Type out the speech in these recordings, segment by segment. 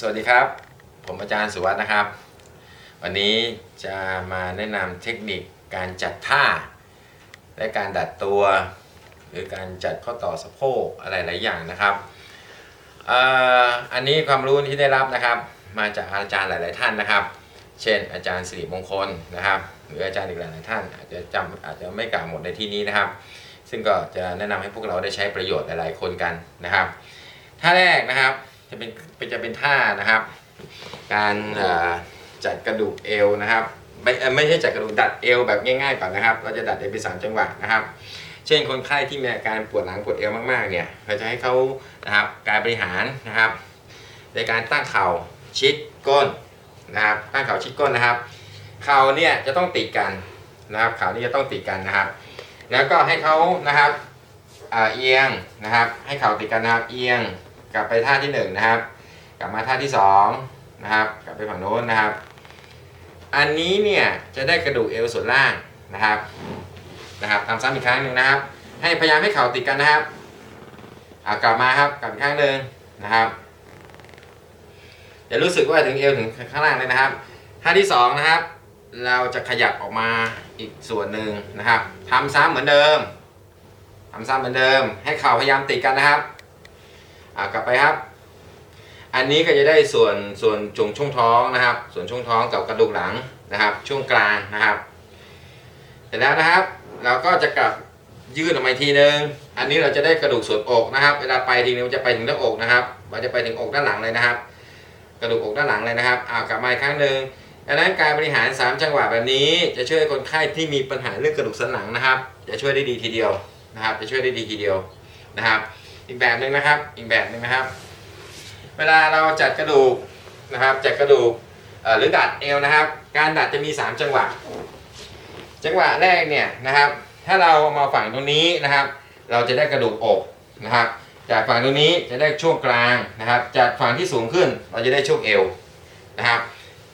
สวัสดีครับ ผมอาจารย์สุวัสด์นะครับ วันนี้จะมาแนะนำเทคนิคการจัดท่า และการดัดตัว หรือการจัดข้อต่อสะโพกอะไรหลายอย่างนะครับอันนี้ความรู้ที่ได้รับนะครับ มาจากอาจารย์หลาย ๆ ท่านนะครับ เช่น อาจารย์สิริมงคลนะครับ หรืออาจารย์อีกหลาย ๆ ท่าน อาจจะจำอาจจะไม่กล่าวหมดในที่นี้นะครับ ซึ่งก็จะแนะนำให้พวกเราได้ใช้ประโยชน์หลาย ๆ คนกันนะครับท่าแรกนะครับ จะเป็นเป็นจะเป็นท่านะครับ การจัดกระดูกเอวนะครับไม่ไม่ใช่จัดกระดูกดัดเอวแบบง่ายๆก่อนนะครับ เราจะดัดเอวเป็นสามจังหวะนะครับ เช่นคนไข้ที่มีอาการปวดหลังปวดเอวมากๆเนี่ยเราจะให้เขานะครับการบริหารนะครับ ในการตั้งเข่าชิดก้นนะครับ ตั้งเข่าชิดก้นนะครับ เข่าเนี่ยจะต้องติดกันนะครับเข่านี่จะต้องติดกันนะครับ แล้วก็ให้เขานะครับเอียงนะครับ ให้เข่าติดกันนะครับเอียง กลับไปท่าที่หนึ่งนะครับ กลับมาท่าที่สองนะครับ กลับไปฝั่งโน้นนะครับ อันนี้เนี่ยจะได้กระดูกเอวส่วนล่างนะครับนะครับทำซ้ำอีกครั้งหนึ่งนะครับ ให้พยายามให้เข่าติดกันนะครับอ่ากลับมาครับกลับอีกครั้งหนึ่งนะครับจะรู้สึกว่าถึงเอวถึงข้างล่างเลยนะครับท่าที่สองนะครับ เราจะขยับออกมาอีกส่วนหนึ่งนะครับทำซ้ำเหมือนเดิมทำซ้ำเหมือนเดิม ให้เข่าพยายามติดกันนะครับ อ่ากลับไปครับ อันนี้ก็จะได้ส่วนส่วนจงช่วงท้องนะครับ ส่วนช่วงท้องกับกระดูกหลังนะครับ ช่วงกลางนะครับ เสร็จแล้วนะครับ เราก็จะกลับยืดออกมาอีกทีนึง อันนี้เราจะได้กระดูกส่วนอกนะครับ เวลาไปทีนึงมันจะไปถึงหน้าอกนะครับมันจะไปถึงอกด้านหลังเลยนะครับ กระดูกอกด้านหลังเลยนะครับอ้าวกลับมาอีกครั้งหนึ่งดังนั้นการบริหาร 3 จังหวะแบบนี้ จะช่วยคนไข้ที่มีปัญหาเรื่องกระดูกสันหลังนะครับ จะช่วยได้ดีทีเดียวนะครับ จะช่วยได้ดีทีเดียวนะครับ อีกแบบหนึ่งนะครับ อีกแบบหนึ่งนะครับ เวลาเราจัดกระดูกนะครับจัดกระดูกหรือดัดเอวนะครับ การดัดจะมี 3 จังหวะ จังหวะแรกเนี่ยนะครับ ถ้าเรามาฝั่งตรงนี้นะครับ เราจะได้กระดูกอกนะครับ จากฝั่งตรงนี้จะได้ช่วงกลางนะครับ จากฝั่งที่สูงขึ้นเราจะได้ช่วงเอวนะครับ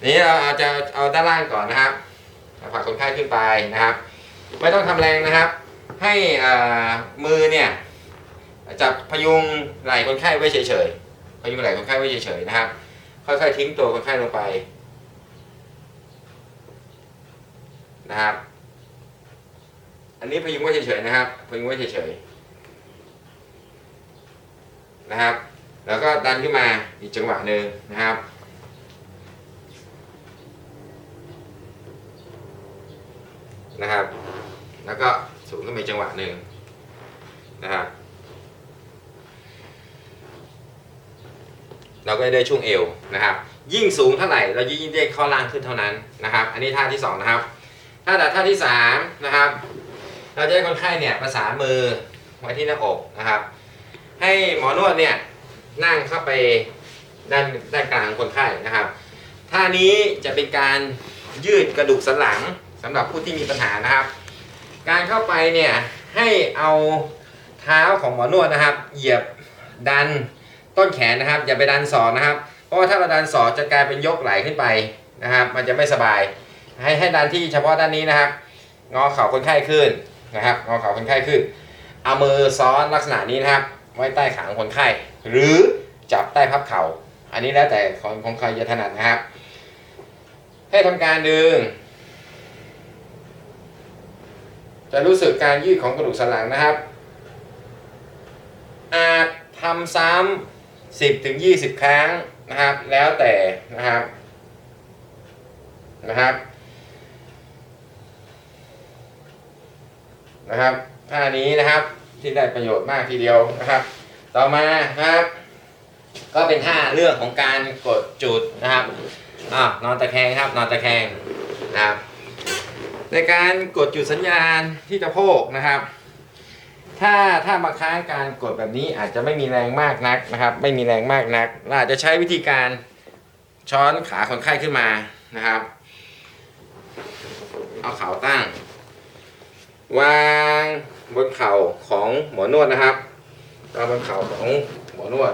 นี้เราอาจะเอาด้านล่างก่อนนะครับเอาผลักคนไข้ขึ้นไปนะครับ ไม่ต้องทำแรงนะครับ ให้มือเนี่ย จับพยุงไหล่คนไข้ไว้เฉยๆพยุงไหล่คนไข้ไว้เฉยๆนะครับ ค่อยๆทิ้งตัวคนไข้ลงไปนะครับ อันนี้พยุงไว้เฉยๆนะครับ พยุงไว้เฉยๆนะครับ แล้วก็ดันขึ้นมาอีกจังหวะหนึ่งนะครับนะครับ แล้วก็สูงขึ้นมาจังหวะหนึ่งนะครับ เราก็จะได้ช่วงเอวนะครับ ยิ่งสูงเท่าไหร่เรายิ่งได้ข้อล่างขึ้นเท่านั้นนะครับ อันนี้ท่าที่สองนะครับท่าดัดท่าที่สามนะครับ เราจะให้คนไข้เนี่ยประสานมือไว้ที่หน้าอกนะครับ ให้หมอนวดเนี่ยนั่งเข้าไปด้านด้านกลางของคนไข้นะครับท่านี้จะเป็นการยืดกระดูกสันหลังสำหรับผู้ที่มีปัญหานะครับ การเข้าไปเนี่ยให้เอาเท้าของหมอนวดนะครับ เหยียบดัน ต้นแขนนะครับ อย่าไปดันศอกนะครับ เพราะว่าถ้าเราดันศอกจะกลายเป็นยกไหลขึ้นไปนะครับ มันจะไม่สบาย ให้ให้ดันที่เฉพาะด้านนี้นะครับ งอเข่าคนไข้ขึ้นนะครับ งอเข่าคนไข้ขึ้น เอามือซ้อนลักษณะนี้นะครับ ไว้ใต้ขาของคนไข้ หรือจับใต้พับเข่า อันนี้แล้วแต่ของของใครจะถนัดนะครับ ให้ทำการดึง จะรู้สึกการยืดของกระดูกสันหลังนะครับอาจทำซ้ำ 10ถึง20 ครั้งนะครับ แล้วแต่นะครับนะครับนะครับท่านี้นะครับที่ได้ประโยชน์มากทีเดียวนะครับ ต่อมานะครับ ก็เป็นท่าเรื่องของการกดจุดนะครับอ่านอนตะแคงครับนอนตะแคงนะครับในการกดจุดสัญญาณที่สะโพกนะครับ ถ้าถ้าบางครั้งการกดแบบนี้อาจจะไม่มีแรงมากนักนะครับ ไม่มีแรงมากนักเราอาจจะใช้วิธีการช้อนขาคนไข้ขึ้นมานะครับ เอาเข่าตั้ง วางบนเข่าของหมอนวดนะครับวางบนเข่าของหมอนวด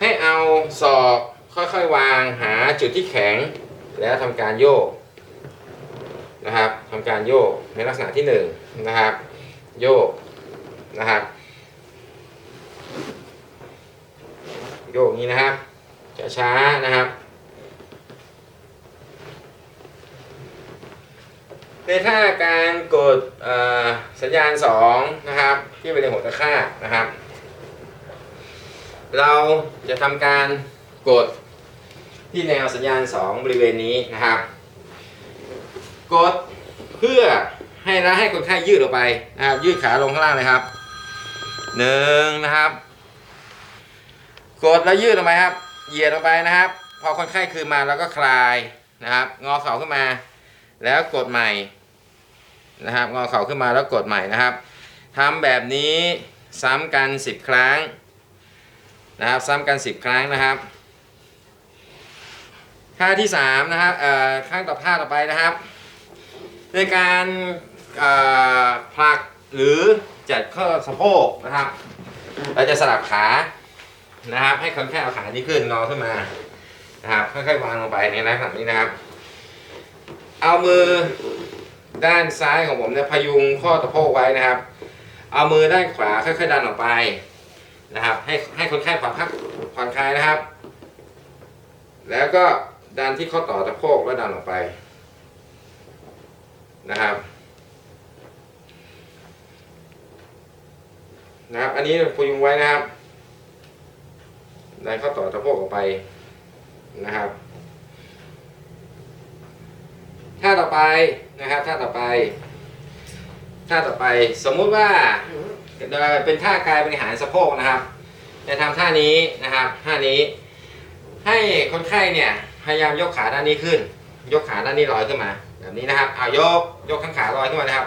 ให้เอาศอกค่อยๆวางหาจุดที่แข็ง แล้วทำการโยกนะครับทำการโยกในลักษณะที่หนึ่งนะครับ โยก นะครับโยกอย่างนี้นะครับจช้าๆนะครับ ในท่าการกดสัญญาณ2นะครับ ที่เป็นหัวตะค่านะครับ เราจะทำการกดที่แนวสัญญาณ 2 บริเวณนี้นะครับ กดเพื่อให้แล้ให้คนไข้ยืดออกไปนะครับยืดขาลงข้างล่างเลยครับ หนึ่งนะครับ กดแล้วยืดออกไปครับ เหยียดออกไปนะครับ พอคนไข้คืนมาแล้วก็คลายนะครับ งอเข่าขึ้นมา แล้วกดใหม่นะครับ งอเข่าขึ้นมาแล้วกดใหม่นะครับทำแบบนี้ซ้ำกัน 10 ครั้งนะครับ ซ้ำกัน 10 ครั้งนะครับท่าที่3นะครับเอ่อข้างต่อท่าต่อไปนะครับ ในการผลักหรือ จัดข้อสะโพกนะครับ เราจะสลับขานะครับ ให้คนแค่เอาขานี้ขึ้นงอขึ้นมานะครับค่อยๆวางลงไปในลักษณะนี้นะครับ เอามือด้านซ้ายของผมเนี่ยพยุงข้อตะโพกไว้นะครับ เอามือด้านขวาค่อยๆดันออกไปนะครับ ให้ให้คนไข้ผ่อนพักผ่อนคลายนะครับ แล้วก็ดันที่ข้อต่อตะโพกแล้วดันออกไปนะครับ นะครับ อันนี้พยุงไว้นะครับดันเข้าต่อสะโพกออกไปนะครับท่าต่อไปนะครับท่าต่อไปท่าต่อไปสมมุติว่าเอ่อเป็นท่ากายบริหารสะโพกนะครับจะทำท่านี้นะครับท่านี้ ให้คนไข้เนี่ยพยายามยกขาด้านนี้ขึ้น ยกขาด้านนี้ลอยขึ้นมา แบบนี้นะครับเอายกยกข้างขาลอยขึ้นมานะครับ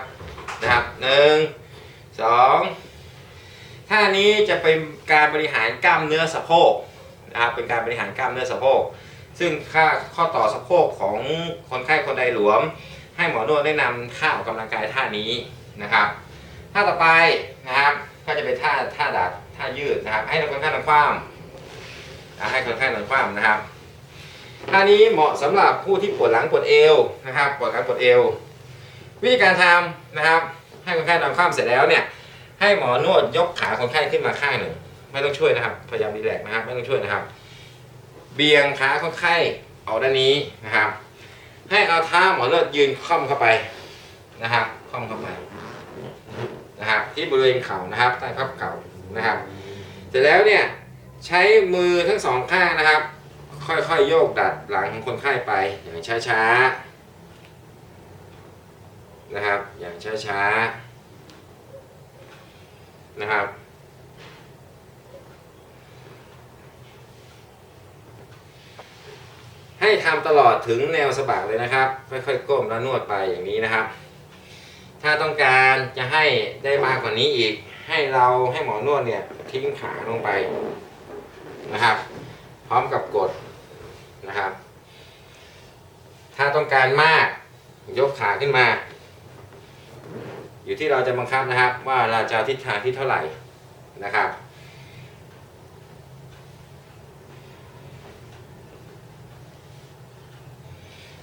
นะครับหนึ่งสอง ท่านี้จะเป็นการบริหารกล้ามเนื้อสะโพกนะครับเป็นการบริหารกล้ามเนื้อสะโพก ซึ่งค่าข้อต่อสะโพกของคนไข้คนใดหลวม ให้หมอนวดแนะนำท่าออกกำลังกายท่านี้นะครับท่าต่อไปนะครับก็จะเป็นท่าท่าดัดท่ายืดนะครับให้คนไข้นอนคว่ำให้คนไข้นอนคว่ำนะครับท่านี้เหมาะสำหรับผู้ที่ปวดหลังปวดเอวนะครับปวดหลังปวดเอว วิธีการทำนะครับให้คนไข้นอนคว่ำเสร็จแล้วเนี่ย ให้หมอนวดยกขาคนไข้ขึ้นมาข้างหนึ่ง ไม่ต้องช่วยนะครับ พยายามรีแลกนะครับ ไม่ต้องช่วยนะครับ เบี่ยงขาคนไข้ออกด้านนี้นะครับ ให้เอาเท้าหมอนวดยืนค่อมเข้าไปนะครับค่อมเข้าไปนะครับ ที่บริเวณเข่านะครับ ใต้พับเข่านะครับ เสร็จแล้วเนี่ยใช้มือทั้งสองข้างนะครับ ค่อยๆโยกดัดหลังของคนไข้ไปอย่างช้าๆนะครับ อย่างช้าๆ นะครับให้ทำตลอดถึงแนวสะบักเลยนะครับ ค่อยๆก้มแล้วนวดไปอย่างนี้นะครับ ถ้าต้องการจะให้ได้มากกว่านี้อีก ให้เราให้หมอนวดเนี่ยทิ้งขาลงไปนะครับ พร้อมกับกดนะครับ ถ้าต้องการมากยกขาขึ้นมา อยู่ที่เราจะบังคับนะครับ ว่าเราจะเอาทิศทางที่เท่าไหร่นะครับ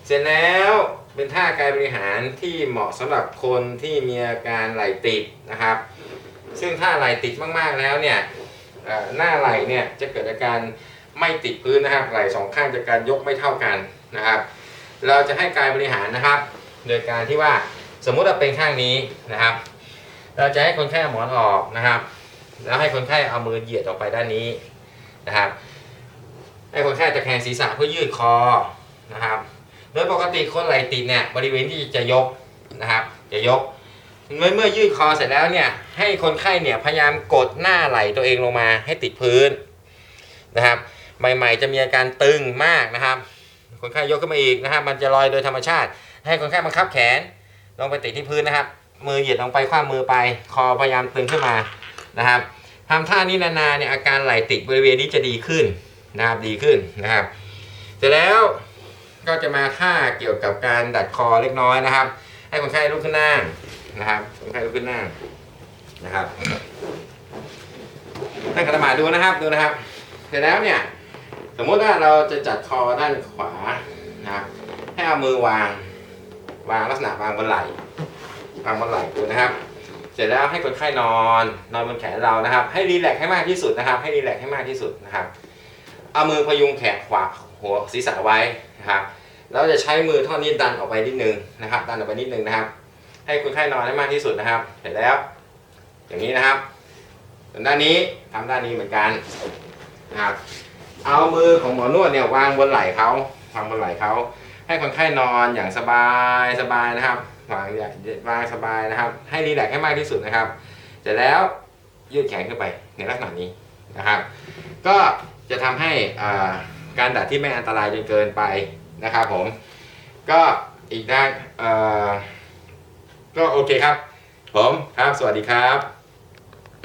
เสร็จแล้วเป็นท่ากายบริหารที่เหมาะสำหรับคนที่มีอาการไหลติดนะครับ ซึ่งถ้าไหลติดมากๆแล้วเนี่ยหน้าไหลเนี่ยจะเกิดอาการไม่ติดพื้นนะครับ ไหลสองข้างจะการยกไม่เท่ากันนะครับ เราจะให้กายบริหารนะครับ โดยการที่ว่า สมมุติว่าเป็นข้างนี้นะครับ เราจะให้คนไข้เอาหมอนออกนะครับ แล้วให้คนไข้เอามือเหยียดออกไปด้านนี้นะครับ ให้คนไข้ตะแคงศีรษะเพื่อยืดคอนะครับ โดยปกติคนไหล่ติดเนี่ยบริเวณที่จะยกนะครับ จะยก เมื่อเมื่อยืดคอเสร็จแล้วเนี่ยให้คนไข้เนี่ยพยายามกดหน้าไหล่ตัวเองลงมาให้ติดพื้นนะครับ ใหม่ๆจะมีอาการตึงมากนะครับ คนไข้ยกขึ้นมาอีกนะครับ มันจะลอยโดยธรรมชาติ ให้คนไข้บังคับแขน ลงไปติดที่พื้นนะครับ มือเหยียดลงไปคว้ามือไป คอพยายามตึงขึ้นมานะครับทำท่านี้นานๆเนี่ยอาการไหล่ติดบริเวณนี้จะดีขึ้นนะครับดีขึ้นนะครับ เสร็จแล้วก็จะมาท่าเกี่ยวกับการดัดคอเล็กน้อยนะครับ ให้คนไข้ลุกขึ้นนั่งนะครับคนไข้ลุกขึ้นนั่งนะครับให้ขัดสมาธิดูนะครับดูนะครับ เสร็จแล้วเนี่ย สมมุติว่าเราจะจัดคอด้านขวานะครับให้เอามือวาง วางลักษณะวางบนไหล่วางบนไหล่ดูนะครับ เสร็จแล้วให้คนไข้นอนนอนบนแขนเรานะครับ ให้รีแลกให้มากที่สุดนะครับ ให้รีแลกให้มากที่สุดนะครับ เอามือพยุงแขนขวาหัวศีรษะไว้นะครับแล้วจะใช้มือท่อนนี้ดันออกไปนิดนึงนะครับ ดันออกไปนิดนึงนะครับ ให้คนไข้นอนให้มากที่สุดนะครับ เสร็จแล้ว อย่างนี้นะครับส่วนด้านนี้ทำด้านนี้เหมือนกันนะครับ เอามือของหมอนวดเนี่ยวางบนไหล่เขาวางบนไหล่เขา ให้คนไข้นอนอย่างสบายสบายนะครับวางอย่างวางสบายนะครับ ให้รีแลกให้มากที่สุดนะครับ เสร็จแล้วยืดแขนขึ้นไปในลักษณะนี้นะครับ ก็จะทำให้การดัดที่ไม่อันตรายจนเกินไปนะครับผม ก็อีกด้านก็โอเคครับ ผมครับสวัสดีครับ